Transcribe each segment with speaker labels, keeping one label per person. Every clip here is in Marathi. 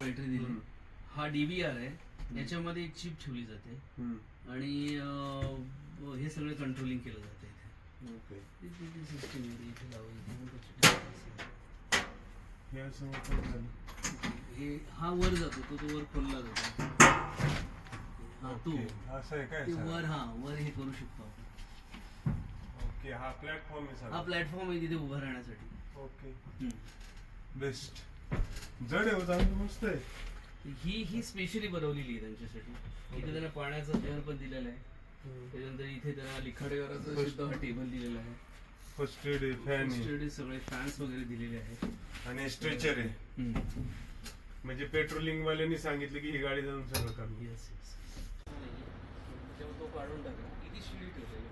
Speaker 1: बॅटरी दिली. हा डीव्हीआर आहे. याच्यामध्ये एक चिप ठेवली जाते. आणि अं, हे सगळं कंट्रोलिंग केलं जातं इथे.
Speaker 2: ओके.
Speaker 1: इथे इथे
Speaker 2: हे असं open झालं.
Speaker 1: आहे. हे हा वर जातो. तो तो वर खोलला जातो. हा तू.
Speaker 2: ओके. असं आहे काय
Speaker 1: ते
Speaker 2: सर?
Speaker 1: वर हा वर हे करू शकतो आपण.
Speaker 2: ओके हा प्लॅटफॉर्म आहे
Speaker 1: हा
Speaker 2: सर
Speaker 1: प्लॅटफॉर्म आहे तिथे उभं राहण्यासाठी.
Speaker 2: ओके.
Speaker 1: हम्म.
Speaker 2: बेस्ट जड आहे हो, चांगलं मस्त आहे.
Speaker 1: ही ही स्पेशली बनवलेली आहे त्यांच्यासाठी. इथे त्यांना पाण्याचा जर पण दिलेला आहे. त्याच्यानंतर इथे त्यांना लिखाडेवराचा सुद्धा हा टेबल दिलेला आहे.
Speaker 2: फर्स्ट एड आहे फॅन आहे.
Speaker 1: Posted सगळे फॅन्स वगैरे दिलेले आहेत.
Speaker 2: आणि स्ट्रेचर आहे. म्हणजे पेट्रोलिंग वाल्यांनी सांगितलं की ही गाडी जाऊन सगळं
Speaker 1: Yes, yes. त्याच्यावर तो काढून टाकला किती शिडी ठेवलेली?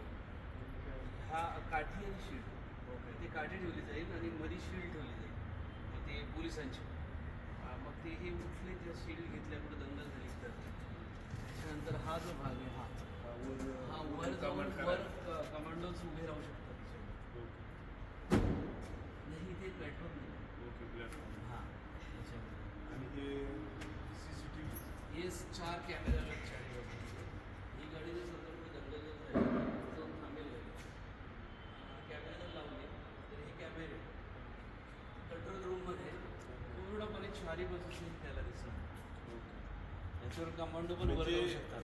Speaker 1: हा काठी आणि शिड ते काठी ठेवली जाईल आणि मध्ये शिड ठेवली जाईल. मग ते पोलिसांची. हा, हे उठले त्या शिड घेतल्यापुढे दंगल झाली. तर त्याच्यानंतर हा जो भाग आहे हा. हा वर जाऊन वर कमांडोज उभे राहू शकतात. नाही ते प्लॅटफॉर्म नाही. हा त्याच्यामध्ये.
Speaker 2: आणि हे सीसीटीव्ही
Speaker 1: हे चार कॅमेरा आहेत चारी बाजूला. ही गाडी जर चारी बाजूने त्याला दिसत याच्यावर कमांडो पण वर
Speaker 2: म्हणजे
Speaker 1: जाऊ शकतात.